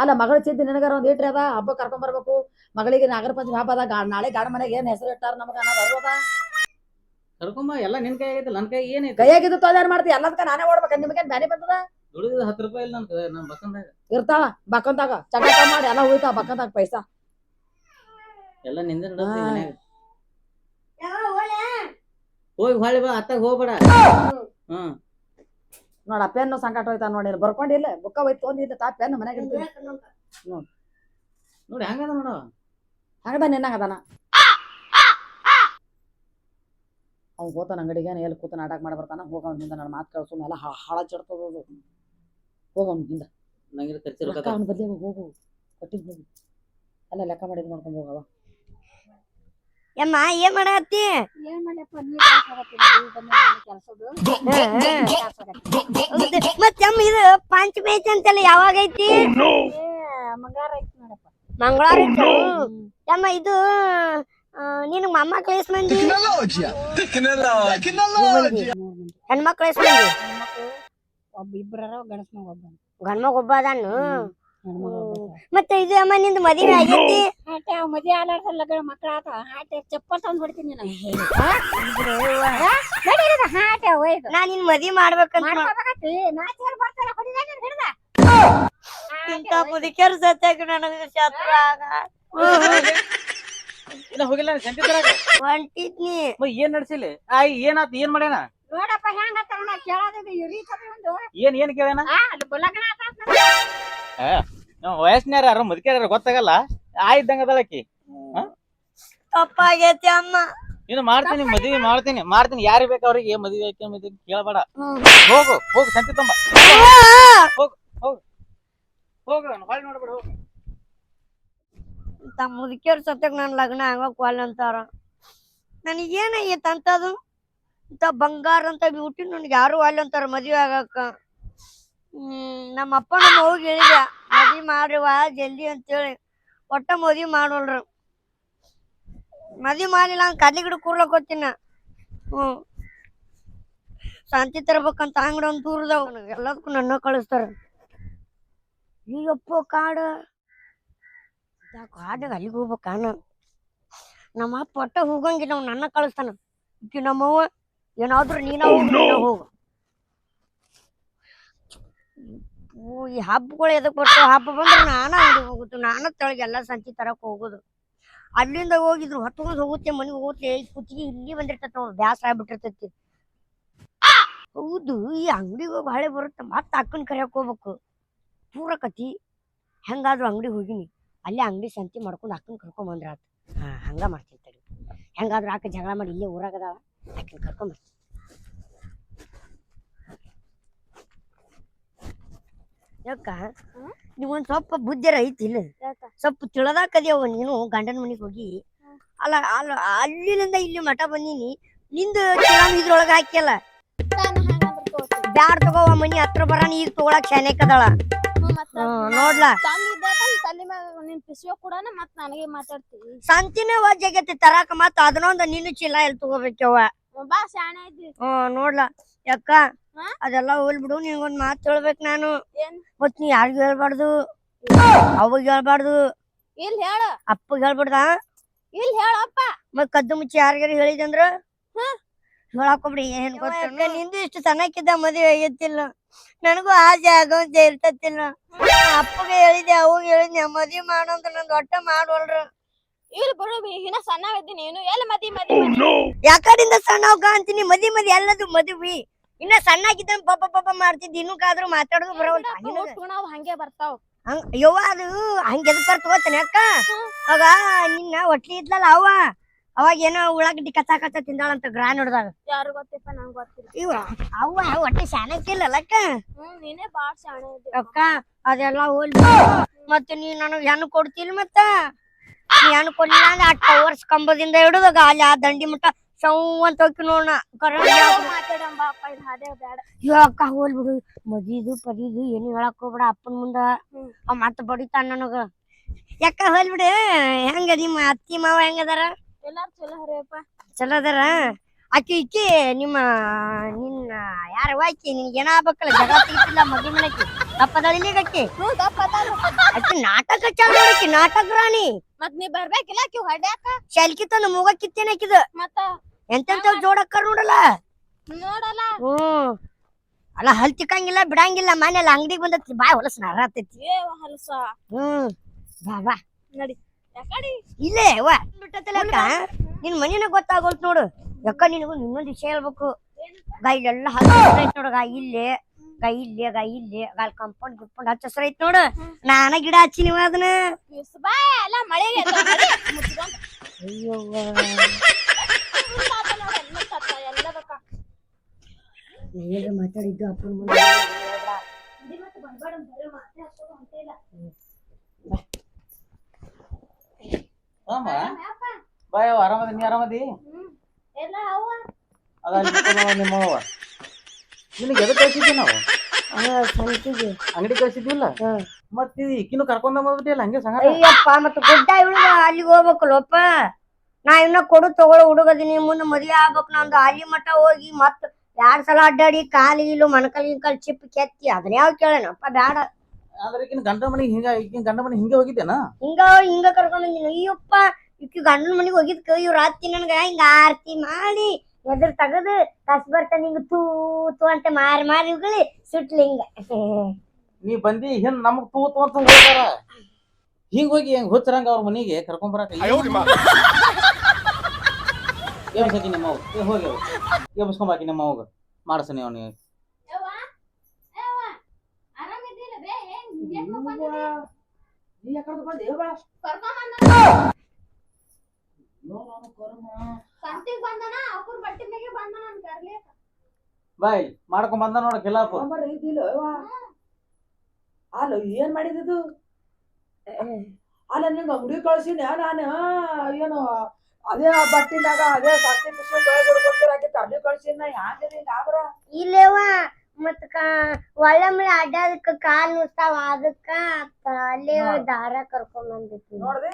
ಅಲ್ಲ ಮಗಳ ಚಿದ್ದಿ ನಿನಗಾರ ಒಂದ್ ಇಟ್ರಿ ಅದ ಹಬ್ಬ ಕರ್ಕೊಂಡ್ ಬರ್ಬೇಕು. ಮಗಳಿಗೆ ನಾಗರ ಪಂಚಮಿ ಹಬ್ಬ ಅದ ನಾಳೆ ಗಾಡ ಮನೆಗೆ ಏನ್ ಹೆಸರು ಇಟ್ಟಾರ ನಮಗ ಅನ್ನೋದು ಕರ್ಕೊಂಬ ಎಲ್ಲ ನಿನ್ ಕೈ ಆಗೈತಿ ನನ್ ಕೈ ಏನೈತಿ ಕೈಯಾಗಿದ್ದು ತೊಂದರೆ ಮಾಡ್ತಿ ಎಲ್ಲದಕ್ಕ ನಾನೇ ಓಡ್ಬೇಕ ನಿಮ್ಗೆ ಬ್ಯಾನಿ ಬಂದದ? ದುಡಿದ ಹತ್ತು ರೂಪಾಯಿ ಇಲ್ಲ ನನ್ ನಮ್ ಬಕ್ಕಂದಾಗ ಇರ್ತಾವ ಬಕ್ಕಂದಾಗ ಚಟಕ ಮಾಡಿ ಎಲ್ಲ ಹೋಯ್ತಾವ ಬಕ್ಕಂದಾಗ ಪೈಸಾ. ಎಲ್ಲ ನಿಂದ ನಡತ್ತಿ ಹಾ. ಮನ್ಯಾಗ? ಹೋಗಿ ಹೊಳಿ ಬಾ ಅತ್ತಾಗ ಹೋಗ್ಬೇಡ. ಹ್ಮ್. ನೋಡ ಪೆನ್ನು ಸಂಕಟ ಹೋಯ್ತಾ ನೋಡಿ ಬರ್ಕೊಂಡಿಲ್ಲ ಬುಕ್ಕ ಹೋಯ್ತು ತೊಂದಿದ್ದ ತಾ ಪೆನ್ ಮನೆಗೆ ಇಡ್ತೀನಿ. ನೋಡಿ ಹಂಗದ ನೋಡ. ಹಂಗದ ನಿನ್ನಂಗ ಅದಾನ. ಅವ್ನು ಹೋತಾನ ಅಂಗಡಿಗೆ ಎಲ್ಲಿ ಕೂತ ನಾಟಕ ಮಾಡಿ ಬರ್ತಾನ. ಹೋಗ ಅವನಿಂದ ನನ್ನ ಮಾತು ಕಳ್ಸು ಎಲ್ಲ ಹಾಳ ಚಡ್ತದ ಅದು. ಹೋಗ ಅವನಿಂದ ನಂಗೆ ಅವ್ನ ಬದಲಿ ಹೋಗು ಕೊಟ್ಟಿದ್ ಹೋಗು. ಅಲ್ಲ ಲೆಕ್ಕ ಮಾಡಿದ್ ಮಾಡ್ಕೊಂಡ್ ಹೋಗವ ಯಮ್ಮ ಏನ್ ಮಾಡತ್ತಿ ಏನ್ ಮಾಡ್ಯಪ್ಪ ನೀರ್ ಕೆಲ್ಸದು. ಮತ್ ಯಮ್ಮ ಇದು ಪಂಚಮಿ ಐತಿ ಅಂತಲ್ಲ ಯಾವಾಗ ಐತಿ ಮಂಗಾರ ಐತಿ ನೋಡಪ್ಪ. ಮಂಗಳವಾರ ಐತಿ ಯಮ್ಮ ಇದು ನಿನ್ ಮೊಮ್ಮಕ್ಳು ಎಷ್ಟ್ ಮಂದಿ? ಹೆಣ್ಮಕ್ಳು ಎಷ್ಟು ಮಂದಿ? ಒಬ್ಬ ಇಬ್ಬರ ಗಣಸ್ ಮಗ ಒಬ್ಬ. ಗಂಡ್ಮಗ್ ಒಬ್ಬ ಅದಾನು? ಮತ್ತೆ ಇದು ಅಮ್ಮ ನಿಂದು ಮದುವೆ ಆಗೈತಿ? ಹಾಟೆ ಅವ್ ಮದ್ವೆ ಆಲಾರ್ದ ಲಗ್ನ ಮಕ್ಳ ಆತ ಹಾಟೆ ಚಪ್ಪಲ್ ತಂದ್ ಹೊಡಿತೀನಿ ನಾನು. ಹಾಟೆ ಒಯ್ದು ನಾ ನಿನ್ ಮದ್ವಿ ಮಾಡ್ಬೇಕಂತ ಮಾಡ್- ಮಾಡ್ಕೋಬೇಕತ್ತಿ ನಾಚಿಯಾರ್ ಬರ್ತಾರ ಹೊಡಿದಾಗ ಹಿಡ್ದ? ಇಂಥ ಮುದುಕಿಯರ್ ಸತ್ಯಾಗ ನನಗ ಶತ್ರು ಆಗ. ಇಲ್ಲ ಹೋಗಿಲ್ಲ ಸಂತಿ ತರಾಕ ಹೊಂಟಿದ್ನಿ. ಮ ಏನ್ ನಡ್ಸಿಲ್ಲ ಆಯ್ ಏನಾತ್ ಏನ್ ಮಾಡ್ಯಾನ? ನೋಡಪ್ಪ ಹೆಂಗ ನಾ ಕೇಳೋದಿದ್ದು ಇರಿ ಒಂದು. ಏನ್ ಏನ್ ಕೇಳ್ಯಾನ? ಆ ಅಲ್ಲಿ ಲಗ್ನ ಆತ ವಯಸ್ಸಿನ್ಯಾರ ಯಾರು ಮುದುಕ್ಯಾರ ಗೊತ್ತಾಗಲ್ಲ? ಆ ಇದ್ದಂಗ ಅದಳಕಿ ತಪ್ಪಾಗೈತಿ ಅಮ್ಮ. ಇನ್ನು ಮಾಡ್ತೀನಿ ಮದ್ವಿ ಮಾಡ್ತೀನಿ ಮಾಡ್ತೀನಿ. ಯಾರು ಬೇಕು ಅವ್ರಿಗೆ ಮದ್ವಿ ಐತಿ ಮದುವೆ ಕೇಳಬೇಡ. ಹೋಗು ಹೋಗು ಸಂತಿ ತುಂಬ ಹೋಗು ಹೊಳ್ ನೋಡ್ಬೇಡ ಹೋಗು. ಇಂಥ ಮುದುಕಿಯವ್ರ ಸತ್ಯಕ್ ನನ್ ಲಗ್ನ ಆಗಕ್ ಒಲ್ಲೆ ಅಂತಾರ. ನನಗೇನಾಗೈತೆ ಅಂತದು? ಇಂಥ ಬಂಗಾರ ಅಂತ ಬ್ಯೂಟಿ ನನ್ಗೆ ಯಾರು ಒಲ್ಲೆ ಅಂತಾರ ಮದ್ವೆ ಆಗಕ್ಕ. ಹ್ಮ್, ನಮ್ಮ ಅಪ್ಪ ನಮ್ಮ ಅವ್ಗೆ ಹೇಳಿದ, ಮದ್ವಿ ಮಾಡ್ರಿವ ಜಲ್ದಿ ಅಂತೇಳಿ. ಒಟ್ಟ ಮದ್ವಿ ಮಾಡೋಲ್ರು. ಮದ್ವಿ ಮಾಡಿಲ್ಲ ಅಂತ ಕಲ್ಲಿ ಗಿಡ ಕೂರ್ಲಕ್ ಹೋಗ್ತೀನ. ಹ್ಮ್. ಶಾಂತಿ ತರಬೇಕಂತ ಅಂಗಡಿ ಒಂದು ದೂರದವ್ ಎಲ್ಲದಕ್ಕೂ ನನ್ನ ಕಳಿಸ್ತಾರ. ಈಗಪ್ಪ ಕಾಡ. ಕಾಡಿಗೆ ಅಲ್ಲಿಗೆ ಹೋಗ್ಬೇಕ ನಮ್ಮ ಅಪ್ಪ ಒಟ್ಟ ಹೋಗಂಗಿಲ್ಲ ಅವ್ನು ನನ್ನ ಕಳಿಸ್ತಾನ. ಈಕಿ ನಮ್ಮವ್ವ ಏನಾದ್ರೂ ನೀನ ಹೋಗು ಓ ಈ ಹಬ್ಬಗಳು ಎದಕ್ ಬರ್ತಾವ? ಹಬ್ಬ ಬಂದ್ರೆ ನಾನ ಅಂಗಡಿ ಹೋಗುದು ನಾನ ತೆಳಗೆ ಎಲ್ಲ ಸಂತಿ ತರಕ್ ಹೋಗುದು. ಅಲ್ಲಿಂದ ಹೋಗಿದ್ರು ಹೊತ್ಕೊಂಡು ಹೋಗುತ್ತೆ ಮನೆಗೆ ಹೋಗುತ್ತೆ ಈ ಕುತ್ತಿಗೆ ಇಲ್ಲಿ ಬಂದಿರ್ತೈತಿ ನೋಡು ಬ್ಯಾಸರ ಆಗ್ಬಿಟ್ಟಿರ್ತೈತಿ. ಹೌದು ಈ ಅಂಗಡಿಗೆ ಹೋಗಿ ಹಳೆ ಬರುತ್ತೆ ಮತ್ತೆ ಅಕ್ಕನ ಕರಿಯಕ್ ಹೋಗ್ಬೇಕು. ಪೂರ ಕತಿ ಹೆಂಗಾದ್ರೂ ಅಂಗಡಿಗೆ ಹೋಗಿನಿ. ಅಲ್ಲೇ ಅಂಗಡಿ ಸಂತಿ ಮಾಡ್ಕೊಂಡು ಅಕ್ಕನ ಕರ್ಕೊಂಡ್ ಬಂದ್ರ ಆತ. ಹಾ ಹಂಗ ಮಾಡ್ತೀನಿ ತಡಿ. ಹೆಂಗಾದ್ರೂ ಆಕ ಜಗಳ ಮಾಡಿ ಇಲ್ಲೇ ಊರಾಗ ಅದಾಳ ಅಕ್ಕನ ಕರ್ಕೊಂಡ್ ಬರ್ತೀನಿ. ಯಾಕ? ನೀವೊಂದ್ ಸ್ವಲ್ಪ ಬುದ್ಧಿರ ಐತಿ ಇಲ್ಲ. ಸ್ವಲ್ಪ ತಿಳದಾಕದೇವ ನೀನು ಗಂಡನ ಮನೆಗೆ ಹೋಗಿ. ಅಲ್ಲ ಅಲ್ಲ ಅಲ್ಲಿಂದ ಇಲ್ಲಿ ಮಠ ಬಂದೀನಿ ನಿಂದು ಇದ್ರೊಳಗ ಹಾಕ್ಯಲ್ಲ. ಬ್ಯಾಡ್ ತಗೋ ಮನಿ ಹತ್ರ ಬರಾನ ಈಗ ತಗೊಳಕ್ ಶಾನ್ಯಾಕದಾಳ ನೋಡ್ಲಾ? ಸಂತಿನ ವಜ್ಜಾಗೈತಿ ತರಾಕ ಮತ್ತ ಅದನ್ನೊಂದ ನಿನ್ನ ಚೀಲ ಎಲ್ಲಿ ತಗೋಬೇಕವ್ವ ಹ್ಮ್ ನೋಡ್ಲಾ? ಯಾಕ? ಅದೆಲ್ಲ ಹೋಲ್ ಬಿಡು ನಿನ್ಗೊಂದ್ ಮಾತ್ ಹೇಳ್ಬೇಕು ನಾನು? ಮತ್ ನೀ ಯಾರಿಗೂ ಹೇಳ್ಬಾರ್ದು? ಅವಾಗ ಹೇಳ್ಬಾರ್ದು. ಇಲ್ಲಿ ಹೇಳ. ಅಪ್ಪ ಹೇಳ್ಬಿಡ್ದ? ಇಲ್ಲಿ ಹೇಳಪ್ಪ ಮತ್ ಕದ್ದು ಮುಚ್ಚಿ ಯಾರಿಗಾರ ಹೇಳಿದಂದ್ರ ಹಾ? ಹೇಳಾಕೊಬ್ರಿ ಏನ್ ಗೊತ್ತ ನಿಂದು ಇಷ್ಟು ಸಣ್ಣಕ್ಕಿದ್ದ ಮದುವೆ ಆಗೈತಿಲ್ಲ. ನನಗೂ ಆಸೆ ಆಗೋಂತ ಇರ್ತತಿಲ್ಲ ಅಪ್ಪಗೆ ಹೇಳಿದೆ ಅವಾಗ ಹೇಳಿದ್ನೆ ಮದ್ವಿ ಮಾಡೋಂತ ಅಂತ ನಂದು ಒಟ್ಟ ಮಾಡ್ವಲ್ರು. ಇಲ್ಲಿ ಬಿಡು ಬಿ, ಇನ್ನ ಸಣ್ಣ ಇದ್ದೀನಿ ನೀನು. ಎಲ್ಲ ಮದಿ ಮದಿ ಮದಿ ಯಾಕಡಿಂದ ಸಣ್ಣ ಹೋಗ ಅಂತೀನಿ? ಮದಿ ಮದಿ ಎಲ್ಲದು ಮದುವಿ. ಇನ್ನ ಸಣ್ಣಾಗಿದ್ದ ಪಪ್ಪ ಪಪ್ಪ ಮಾಡ್ತಿದ್ದಿ ಇನ್ನೂಕಾದ್ರೂ ಮಾತಾಡೋದು ಬರೋಲ್ಲ ನಾವು ಹಂಗೆ ಬರ್ತಾವ. ಹಂಗ ಯವ್ವ ಅದು ಹಂಗೆ ಎದಕ್ ಬರ್ತಗೋತೀನಿ ಅಕ್ಕ? ಅವಾಗ ನಿನ್ನ ಹೊಟ್ಲಿ ಇದ್ಲಲ್ಲ ಅವ್ವ. ಅವಾಗ ಏನೋ ಉಳ್ಳಾಗಡ್ಡಿ ಕಚ್ಚಾ ಕಚ್ಚಾ ತಿಂದಾಳಂತ ಗ್ರಾನ್ ಹೊಡ್ದಾಗ ಯಾರು ಗೊತ್ತಿಪ್ಪ ನಂಗೆ ಗೊತ್ತಿಲ್ಲ. ಇವ ಅವ್ವ ಹೊಟ್ಟೆ ಶಾನಕ್ಕಿಲ್ಲಲ್ಲ ಇಲ್ಲ ಹ್ಮ್ ನೀನೇ ಬಾಳ ಶಾಣೆ ಇದ್ದಿ. ಅಕ್ಕ ಅದೆಲ್ಲ ಹೋಲ್ ಮತ್ತೆ ನೀ ನನಗ್ ಹೆಣ್ಣು ಕೊಡ್ತಿಲ್ ಮತ್ತ? ನೀ ಹೆಣ್ಣು ಕೊಡ್ಲಿಲ್ಲ ಅಂದ್ರೆ ಆ ಟವರ್ಸ್ ಕಂಬದಿಂದ ಹಿಡಿದಾಗ ಅಲ್ಲಿ ಆ ದಂಡಿ ಮುಟ್ಟ ಸೌ ಅಂತ ಹೋಗಿ ನೋಡೋಣ ಮಾತಾಡಂಬ ಅಪ್ಪ ಇದು ಹಾದೇ ಬೇಡ. ಅಕ್ಕ ಹೋಲ್ ಬಿಡು. ಮದಿದು ಪದಿದು ಏನು ಹೇಳಕ್ ಹೋಗ್ಬೇಡ ಅಪ್ಪನ ಮುಂದ. ಅವ್ ಅವ ಮತ್ತ ಬಡಿತಾನ ನನಗ. ಯಾಕ ಹೋಲ್ ಬಿಡು? ಹೆಂಗ ನಿಮ್ಮ ಅತ್ತಿ ಮಾವ ಹೆಂಗದಾರ? ಎಲ್ಲಾರು ಚಲೋ ಹರಿಯಪ್ಪ ಚಲೋ ಅದಾರ? ಆಕಿ ಈಕಿ ನಿಮ್ಮ ನಿನ್ನ ಯಾರ ಆಕಿ ನಿನ್ಗೆ ಏನ ಆಗ್ಬೇಕಲ್ಲ? ಜಗಳ ತೆಗಿತಿಲ್ಲ ಮದ್ವಿ ಮನೆಗೆ. ತಪ್ಪದಳಿಲಿ ಆಕಿ? ಹ್ಞೂ ದಪ್ಪ ಅದಾಳು. ಆಕಿ ನಾಟಕ ಚಾಲ ನಾಟಕ ರಾಣಿ. ಮತ್ ನೀ ಬರ್ಬೇಕಿಲ್ಲ ಆಕಿ ಹೊಡ್ಯಾಕ? ಶಾಲ್ಕಿ ತಂದು ಮೂಗ ಕಿತ್ತೇನೆ ಆಕಿದ? ಮತ್ತ? ಎಂತೆಂತ ಜೋಡಕ್ಕರ್ ನೋಡಲ್ಲ? ನೋಡಲ್ಲ. ಹ್ಮ್ ಅಲ್ಲ ಹಲ್ ತಿಕ್ಕಂಗಿಲ್ಲ ಬಿಡಂಗಿಲ್ಲ ಮನೇಲಿ ಅಂಗಡಿಗೆ ಬಂದತಿ ಬಾಯ್ ಹೊಲಸ್ ನಾರತೈತಿ ಏ ಹಲಸ. ಹ್ಮ್ ಬಾ ಬಾ. ನಡಿ. ಇಲ್ಲೇ ವಾ ಬಿಟ್ಟತಲ್ಲ ಅಕ್ಕ ನಿನ್ ಮನಿನ ಗೊತ್ತಾಗೋಲ್ತು ನೋಡು. ಯಾಕ ನಿನಗೂ ಇನ್ನೊಂದು ವಿಷಯ ಹೇಳ್ಬೇಕು. ಗಾ ಇಲ್ಲೆಲ್ಲ ಹಚ್ಚ ನೋಡು ಗಾ ಇಲ್ಲೇ. ಗಾ ಇಲ್ಲೇ ಗಾ ಇಲ್ಲೇ. ಗಾಲ್ ಕಂಪೌಂಡ್ ಗಿಂಪೌಂಡ್ ಹಚ್ಚ ಹಸ್ರ ಐತ್ ನೋಡು. ನಾನ ಗಿಡ ಹಚ್ಚಿ ನೀವು ಅದನ್ನ. ಎಲ್ಲ ಮಳೆಗೆ ಅಂತ ನಡಿ, ಮುಚ್ಕೊಂಡ್. ಅಯ್ಯವ್ವ ಫುಲ್ ಆತ ನೋಡು, ಎಲ್ಲ ಸತ್ತ, ಎಲ್ಲದಕ್ಕ. ಏನ್ರ ಮಾತಾಡಿದ್ದು ಅಪ್ಪನ ಮುಂದೆ ಮತ್ತೆ. ರಾಮ ಬಾಯ್ ಆರಾಮದಿ ನೀ ಆರಾಮದಿ? ಹ್ಮ್. ಎಲ್ಲ ಅವ್ವ, ಅದ ಅಲ್ಲಿ ಕೂತ್ಕೊಂಡವ ನಿಮ್ಮ ಅವ್ವ. ನಿನಗೆ ಎದಕ್ ಕಳ್ಸಿದ್ವಿ ನಾವು? ಸಂತಿಗೆ ಅಂಗಡಿ ಕಳ್ಸಿದ್ವಿಲ್ಲ? ಹ್ಮ್. ಮತ್ ಇದು ಇಕ್ಕಿನೂ ಕರ್ಕೊಂಡ್ ಬಂದ್ಬಿಟ್ಟಿಲ್ಲ ಹಂಗೆ ಸಂಗ ಅಯ್ಯಪ್ಪ ಮತ್ತೆ ಗುಡ್ಡ ಇಳುದ ಅಲ್ಲಿಗೆ ಹೋಗ್ಬೇಕಲ್ಲಪ್ಪ ನಾ ಇನ್ನ ಕೊಡು ತಗೊಳ್ಳೋ ಹುಡುಗದಿನಿ ಮುಂದೆ ಮದ್ವೆ ಆಗ್ಬೇಕು. ನಂದು ಅಲ್ಲಿ ಮಠ ಹೋಗಿ ಮತ್ತೆ ಎರಡ್ ಸಲ ಅಡ್ಡಾಡಿ ಕಾಲಿ ಇಲ್ಲು ಮಣಕಲ್ ಗಿಂಕಲ್ ಚಿಪ್ ಕೆತ್ತಿ ಅದನ್ನ ಯಾವ ಕೇಳೇನಪ್ಪ ಬ್ಯಾಡ. ಆದ್ರೆ ಈಗಿನ ಗಂಡ ಮನೆಗೆ ಹಿಂಗ ಈಗಿನ ಗಂಡ ಮನೆಗೆ ಹಿಂಗೆ ಹೋಗಿದ್ದೇನ ಹಿಂಗ ಹಿಂಗ ಕರ್ಕೊಂಡ್ ಅಯ್ಯಪ್ಪ ಇಕ್ಕಿ ಗಂಡನ ಮನಿಗೆ ಹೋಗಿದ್ಕ ಇವ್ರ ಅತ್ತಿ ನನ್ಗ ಹಿಂಗ ಆರ್ತಿ ಮಾಡಿ ಎದುರು ತಗದು ಕಸ್ ಬರ್ತಾನೆ ಹಿಂಗ ತೂ ತೂ ಅಂತ ಮಾರಿ ಮಾರಿ ಉಗುಳಿ ಸುಟ್ಲಿ ಹಿಂಗ. ನೀ ಬಂದಿ ಹಿಂದ್ ನಮಗ್ ತೂತು ಅಂತ ಹೋಗ್ತಾರ ಹಿಂಗ್ ಹೋಗಿ ಹೆಂಗ್ ಹುಚ್ಚರಂಗ ಅವ್ರ ಮನೆಗೆ ಕರ್ಕೊಂಡ್ ಬರಾಕ ಎಬ್ಸಕಿ ನಿಮ್ಮ ಅವ್ವ. ಏ ಹೋಗಿ ಎಬ್ಸ್ಕೊಂಬಾಕಿ ನಿಮ್ಮ ಅವ್ಗ ಮಾಡ್ಸನಿ ಅವ್ನಿಗೆ ಯವ್ವ, ಯವ್ವ, ಆರಾಮಿದ್ದೀರ ಬೇ? ನೀ ಯಾಕಡೆ ಬಂದೇವ ಕರ್ಕೊಂಬಂದನ, ಸಂತಿಗ್ ಬಂದನ ಅವ್ರ ಬಟ್ಟಿ ಅಂತ ಕರ್ಲಿ ಬಾಯ್ ಮಾಡ್ಕೊಂಡ್ ಬಂದ ನೋಡ ಕಿಲಾಪು. ಇದಿಲ್ಲ ಅಲ್ಲ ಏನ್ ಮಾಡಿದ್ದು ಅಲ್ಲ ನಿಂಗೆ ಅಂಗಡಿ ಕಳ್ಸಿನ ನಾನು? ಏನು ಅದೇ ಬಟ್ಟಿನಾಗ ಅದೇ ಸಾಕಿ ಕೊಡ್ತೀರ ತೊಳೆದ್ಬಿಡ್ಕೊಡ್ತೀರ ತರ್ಲಿ ಕಳ್ಸಿನ ಯಾಕೆ ಹಿಂಗ ಆದ್ರ ಇಲ್ಲೇವ ಮತ್ ಕಾ ಒಳ್ಳೆ ಮಳೆ ಅಡ್ಡಾದಕ್ಕ ಕಾಲ್ ನುಸ್ತಾವ ಅದಕ್ಕ ಕಾಲೇ ಹಾ. ದಾರ ಕರ್ಕೊಂಡ್ ಬಂದಿತ್ತು ನೋಡ್ದೆ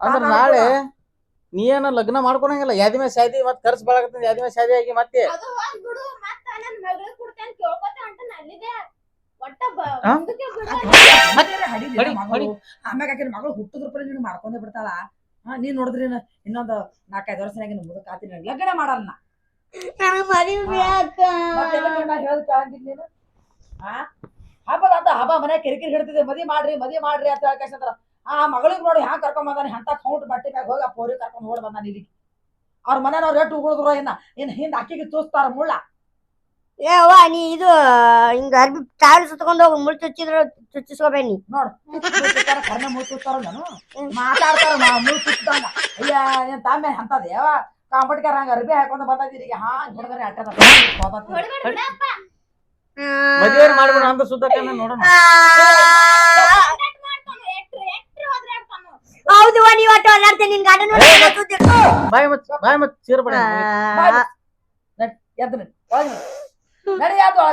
ಅಂದ್ರ ನಾಳೆ ನೀ ಏನ ಲಗ್ನ ಮಾಡ್ಕೊಳಂಗಿಲ್ಲ ಯಾದಿ ಮೇಲೆ ಶಾದಿ ಮತ್ ಖರ್ಚು ಬಾಳಕತ್ತ ಯಾದಿ ಮೇಲೆ ಶಾದಿ ಆಗಿ ಮತ್ತೆ? ಅದು ಹೋಗ್ ಬಿಡು ಮತ್ತ ನನ್ ಮಗಳಿಗೆ ಕೊಡ್ತೇನೆ ಕೇಳ್ಕೊತ ಅಂತ ಅಲ್ಲಿದೆ. ಒಟ್ಟ? ಮುಂದಕ್ಕೆ ಬಿಡು ಹೊಡಿ, ಮಗಳು ಹೊಡಿ. ಆಮ್ಯಾಗ ಆಕಿನ ಮಗಳು ಹುಟ್ಟಿದ್ರ ಪರಿ ನೀನು ಮಾಡ್ಕೊಂಡೇ ಬಿಡ್ತಾಳ. ಹಾ ನೀನ್ ನೋಡಿದ್ರಿ ಇನ್ನೊಂದು ನಾಲ್ಕೈದು ವರ್ಷನಾಗಿ ಮುದಕ್ ಆತೀನಿ ಲಗ್ನ ಮಾಡಲ್ಲ ನಾ. ನನಗ್ ಮದುವೆ ನಾ ಹಾ? ಹಬ್ಬದ ಅಂತ ಹಬ್ಬ ಮನೆ ಕಿರಿಕಿರಿ ಹಿಡ್ತಿದ್ದೆ ಮದಿ ಮಾಡ್ರಿ ಮದಿ ಮಾಡ್ರಿ ಅಂತ ಹೇಳ್ಕಂದ್ರ ಆ ಮಗಳಿಗೆ ನೋಡಿ ಹ್ಯಾಂಗ ಕರ್ಕೊಂಡ್ ಬಂದಾನೆ. ಅಂತ ಕೌಂಟ್ ಬಟ್ಟೆ ಮ್ಯಾಗ ಹೋಗಿ ಆ ಪೋರಿ ಕರ್ಕೊಂಡ್ ಓಡ್ ಬಂದಾನ ಇಲ್ಲಿ ಅವ್ರ ಮನೆಯವ್ರು ರೇಟ್ ಉಗುಳಿದ್ರು ಇನ್ನ. ಇನ್ ಹಿಂದ್ ಅಕ್ಕಿಗೆ ತೂಸ್ತಾರ ಮುಳ್ಳ. ಏ ಅವ್ವ ನೀ ಇದು ಹಿಂಗ ಅರ್ಬಿ ಚಾಳು ಸುತ್ಕೊಂಡು ಹೋಗಿ ಮುಳ್ ಚುಚ್ಚಿದ್ರ ಚುಚ್ಚಿಸ್ಕೋಬೇನಿ ನೋಡು ಕರ್ನೆ ಮುಳ್ ತೂಸ್ತಾರ ನಾನು ಮಾತಾಡ್ತಾರ ಮುಳ್ ಚುಚ್ಚಿದಾಗ. ಅಯ್ಯ ತಾಮೆ ಅಂತದ ಯಾವ ಕಾಂಪಟ್ಕರ್ ಹಂಗ ಅರ್ಬಿ ಹಾಕೊಂಡ್ ಬಂದಿದ್ದೀರಿ ಹಾ ಹೊಡೆದ್ರೆ ಅಟ್ಟದ ಮದುವೆ ಮಾಡ್ಬಿಡ ಅಂತ ಸುದ್ದಕ್ಕ ನೋಡೋಣ. ಹೌದು ನೀವ್ ಒಟ್ಟು ಅಲ್ಲಾಡ್ತೇನೆ ನಿನ್ ಬಾಯ್ ಮತ್ ಬಾಯ್ ಮತ್ ಎದ್ದು ಒಳಗ್.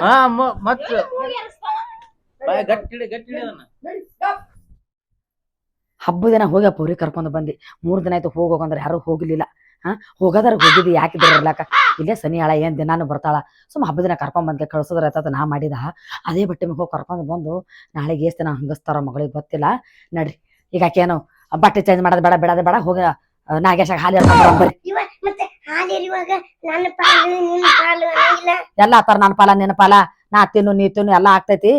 ಹಾ ಮತ್ ಬಾಯ್ ಅದನ್ನ. ಹಬ್ಬದ ದಿನ ಹೋಗಿ ಆ ಪೌರಿ ಕರ್ಕೊಂಡು ಬಂದಿ. ಮೂರ್ ದಿನ ಆಯ್ತು ಹೋಗೋಕಂದ್ರೆ ಯಾರು ಹೋಗ್ಲಿಲ್ಲ. ಹಾ? ಹೋಗದಾರ ಹೋಗಿದ್ದು ಯಾಕಿದ್ರ ಇರ್ಲಾಕ? ಇಲ್ಲೇ ಸನಿ ಆಳ ಏನ್ ದಿನಾನು ಬರ್ತಾಳ? ಸುಮ್ಮ ಹಬ್ಬ ದಿನ ಕರ್ಕೊಂಡ್ ಬಂದ್ಕೆ ಕಳ್ಸೋದ್ರ ಆಯ್ತದ ನಾ ಮಾಡಿದ. ಅದೇ ಬಟ್ಟೆ ಮೇಲೆ ಹೋಗಿ ಕರ್ಕೊಂಡು ಬಂದು ನಾಳೆಗೆ ಎಷ್ಟು ದಿನ ಹಂಗಸ್ತಾರ ಮಗಳಿಗೆ ಗೊತ್ತಿಲ್ಲ. ನಡ್ರಿ. ಈಗ ಆಕೇನು ಬಟ್ಟೆ ಚೇಂಜ್ ಮಾಡೋದು ಬೇಡ ಬೇಡ ಬೇಡ ಹೋಗ ನಾಗೇಶಾಗ ಹಾಲು ಬರ್ರಿ. ಇವ ಮತ್ತೆ ಹಾಲಿರುವಾಗ ನನ್ನ ಪಾಲು ನಿನ್ನ ಪಾಲು ಅನ್ನಂಗಿಲ್ಲ. ಎಲ್ಲ ಆತಾರ ನನ್ನ ಪಾಲ ನಿನ್ನ ಪಾಲ. ನಾ ತಿನ್ನು ನೀ ತಿನ್ನು ಎಲ್ಲ ಆಗ್ತೈತಿ.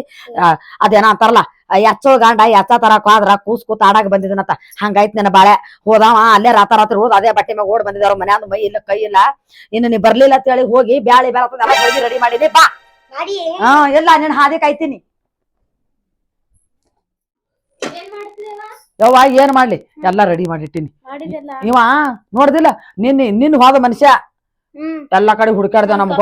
ಅದೇನ ಅಂತಾರಲ್ಲ ಎಚ್ಚೋ ಗಾಂಡ ಎಚ್ಚ ತರಕ್ ಹೋದ್ರ ಕೂಸ್ ಕೂತ್ ಆಡಾಗ ಬಂದಿದ್ನತ್ತ ಹಂಗಾಯ್ತ್ ನನ್ನ ಬಾಳೆ. ಹೋದವ ಅಲ್ಲೇ ರಾತ ರಾತ್ರಿ ಹೋದ್ ಅದೇ ಬಟ್ಟೆ ಮ್ಯಾಗ ಓಡ್ ಬಂದಿದ್ದಾರ ಮನ್ಯಾಗ. ಮೈ ಇಲ್ಲ ಕೈ ಇಲ್ಲ. ಇನ್ನು ನೀ ಬರ್ಲಿಲ್ಲ ಅಂತ ಹೇಳಿ ಹೋಗಿ ಬ್ಯಾಳಿ ಬೇಳ ಎಲ್ಲ ಹೋಗಿ ರೆಡಿ ಮಾಡಿದಿ ಬಾ. ಹಾ ಎಲ್ಲ ನಿನ್ ಹಾದಿ ಕಾಯ್ತೀನಿ. ಯವ್ವ ಏನ್ ಮಾಡ್ಲಿ? ಎಲ್ಲಾ ರೆಡಿ ಮಾಡಿಟ್ಟಿನಿ ಇವ ನೋಡ್ದಿಲ್ಲ ನಿನ್ನ ನಿನ್ನ ಹೋದ ಮನುಷ್ಯ. ಎಲ್ಲಾ ಕಡೆ ಹುಡುಕಾಡ್ದ ನಮ್ಗ.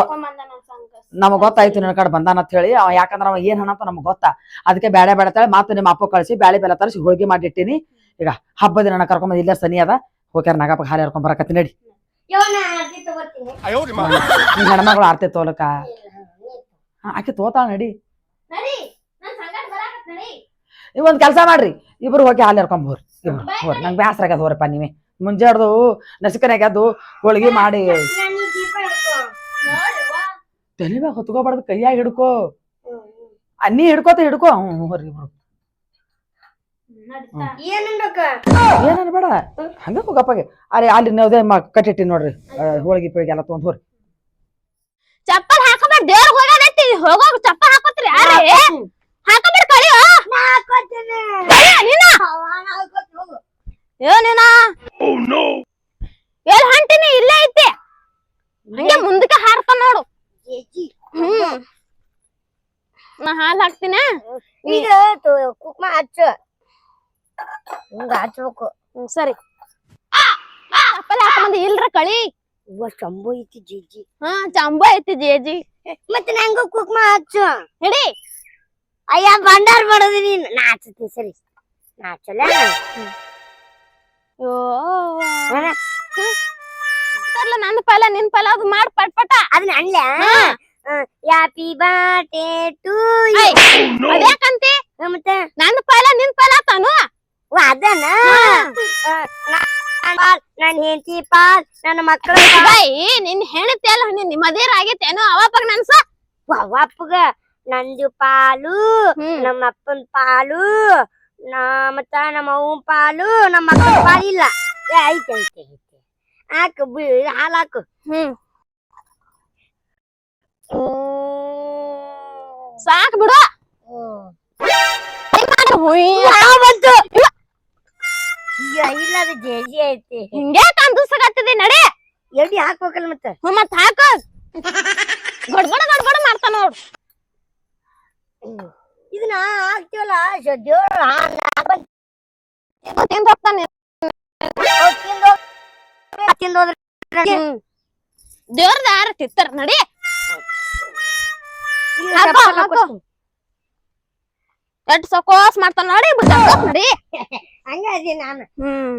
ನಮಗ್ ಗೊತ್ತಾಯ್ತು ನಿನ್ನ ಕಡೆ ಬಂದಾನ ಅಂತ ಹೇಳಿ ಅವ ಯಾಕಂದ್ರ ಅವ ಏನ್ ಅಂತ ನಮ್ಗೆ ಗೊತ್ತಾ? ಅದಕ್ಕೆ ಬ್ಯಾಳೆ ಬೇಡ ಬೇಡತಾಳೆ ಮತ್ತೆ ನಿಮ್ಮ ಅಪ್ಪ ಕಳಿಸಿ ಬ್ಯಾಳೆ ಬೆಲ್ಲ ತರಿಸಿ ಹೋಳಿಗೆ ಮಾಡಿಟ್ಟಿನಿ. ಈಗ ಹಬ್ಬದ ದಿನ ಕರ್ಕೊಂಬ ಇಲ್ಲ ಸನಿ ಅದ ಹೋಗ್ಯಾರ ನಾಗಪ್ಪ ಹಾಲು ಹರ್ಕೊಂಡ್ ಬರಕತ್ತಿ ನಡಿ. ನಿನ್ ಹೆಣ್ಮಗಳು ಆರ್ತಿ ತೋಲಕ. ಆಕೆ ತೋತಾಳ ನಡಿ. ನೀವ್ ಒಂದ್ ಕೆಲ್ಸ ಮಾಡ್ರಿ ಇಬ್ರು ಹೋಗಿ ಹಾಲು ಹರ್ಕೊಂಡ್ ಹೋರಿ. ಇಬ್ರು ಹೋರಿ ನಂಗೆ ಬ್ಯಾಸ್ರಾಗ್ಯದ ಹೋರಪ್ಪ ನೀವೇ. ಮುಂಜಾಡ್ದು ನಸಿಕನಾಗ ಎದ್ದು ಹೋಳಿಗೆ ಮಾಡಿ. ತಲೆ ಮ್ಯಾಗ ಹೊತ್ಕೋಬಾರ್ದು ಕೈಯಾಗ ಹಿಡ್ಕೋ. ಅನ್ನಿ ಹಿಡ್ಕೋತ ಹಿಡ್ಕೋ. ಹ್ಞೂ ಬರು ಇಬ್ರು. ನಡೀತಾ. ಏನನ್ಬೇಕ ಏನೇನು ಬೇಡ. ಹಂಗೆ ಹೋಗಪ್ಪಗೆ ಅರೆ ಅಲ್ಲಿ ನಾವ್ದೇ ಮಾ ಕಟ್ಟಿಟ್ಟಿ ನೋಡ್ರಿ. ಹೋಳಿಗೆ ಪೀಳಿಗೆ ಎಲ್ಲ ತೊಗೊಂಡ್ ಹೋರಿ. ಚಪ್ಪಲ್ ಹಾಕಬೇಡ ದೇವ್ರ ಹೋಗೋದೈತಿ ಹೋಗೋ ಚಪ್ಪಲ್ ಹಾಕೋತ್ರಿ ಯಾರೇ ಹಾಕಬೇಡ ಕಳಿಯೋ ಏ ನೀನ. ಎಲ್ ಹೊಂಟಿನಿ ಇಲ್ಲೇ ಐತಿ. ಹಂಗೆ ಮುಂದಕ್ಕೆ ಹಾರ್ತ ನೋಡು. ಹ್ಮ್. ನಾ ಹಾಲ್ ಹಾಕ್ತೀನ? ಈಗ ಕುಕ್ಮ ಹಚ್ಚು. ಹಿಂಗ ಹಚ್ಬೇಕು. ಹ್ಮ್, ಸರಿ. ಚಪ್ಪಲ್ ಹಾಕೊಂಬಂದಿ ಇಲ್ರ ಕಳಿ? ಇವ ಶಂಭು ಐತಿ ಜೇಜಿ ಹಾ ಚಂಬು ಐತಿ ಜೇಜಿ ಮತ್ತೆ ನಂಗೂ ಕುಕ್ಮ ಹಚ್ಚು. ಹಿಡಿ ಅಯ್ಯ ಬಂಡಾರ ಮಾಡೋದು ನೀನು. ನಾ ಸರಿ. ನಾ ಹಚ್ಚಲ್ಲ ತರ್ಲ ನನ್ನ ಪಾಲ ನಿನ್ ಪಾಲ ಅದು ಮಾಡ್ ಪಟ್ ಪಟ. ಅದನ್ನ ಅಣ್ಣ ಹ್ಯಾಪಿ ಬರ್ಡೇ ಟು ಐ, ಅದ್ಯಾಕಂತಿ? ಮತ್ತೆ? ನನ್ನ ಪಾಲ ನಿನ್ ಪಾಲ ತಾನು? ಅದನ್ನ ನನ್ ಹೆಂಡತಿ ಪಾಲ್ ನನ್ನ ಮಕ್ಕಳ ಬೈ ನಿನ್ ಹೆಣತಿ ಅಲ್ಲ ನಿನ್ ಮದೇರ್ ಆಗೈತೇನೋ ಅವಪ್ಪಗ ನನ್ಸ? ಅವಪ್ಪಗ ನಂದು ಪಾಲು ನಮ್ಮ ಅಪ್ಪನ ಪಾಲು ನಾ ಮತ್ತ ನಮ್ಮ ಅವ್ವನ್ ಪಾಲು ನಮ್ಮ ಇಲ್ಲ. ಏ, ಐತೆ ಐತೆ ಐತೆ. ಹಾಕು ಹಾಲು ಹಾಕು. ಹ್ಮ್. ಸಾಕ್ ಬಿಡು. ಬಂತು ಇಲ್ಲ. ಅದು ಜೇಜಿ ಐತಿ. ಹಿಂಗೆ ಕಂದಸಗತ್ತಿದಿ ನಡಿ. ಎಡಿ ಹಾಕ್ಬೇಕಲ್ಲ ಮತ್ತೆ? ಹ್ಮ್ ಮತ್ತೆ ಹಾಕೋ. ಗಡ್ಬಡ ಗಡ್ಬಡ ಮಾಡ್ತಾನ ನೋಡು. ಇದನ್ನ ಹಾಕ್ತೀವಲ್ಲ ದೇವ್ರ ತಿಂದ್ ಹೋಗ್ತಾನೆ ದೇವ್ರದ ಯಾರ ತಿತ್ತಾರ ನಡಿ. ಎಟ್ ಸಕೋಸ್ ಮಾಡ್ತಾನ ನೋಡಿ ನಡಿ ನಡಿ. ಹಂಗಾದಿ ನಾನು. ಹ್ಮ್.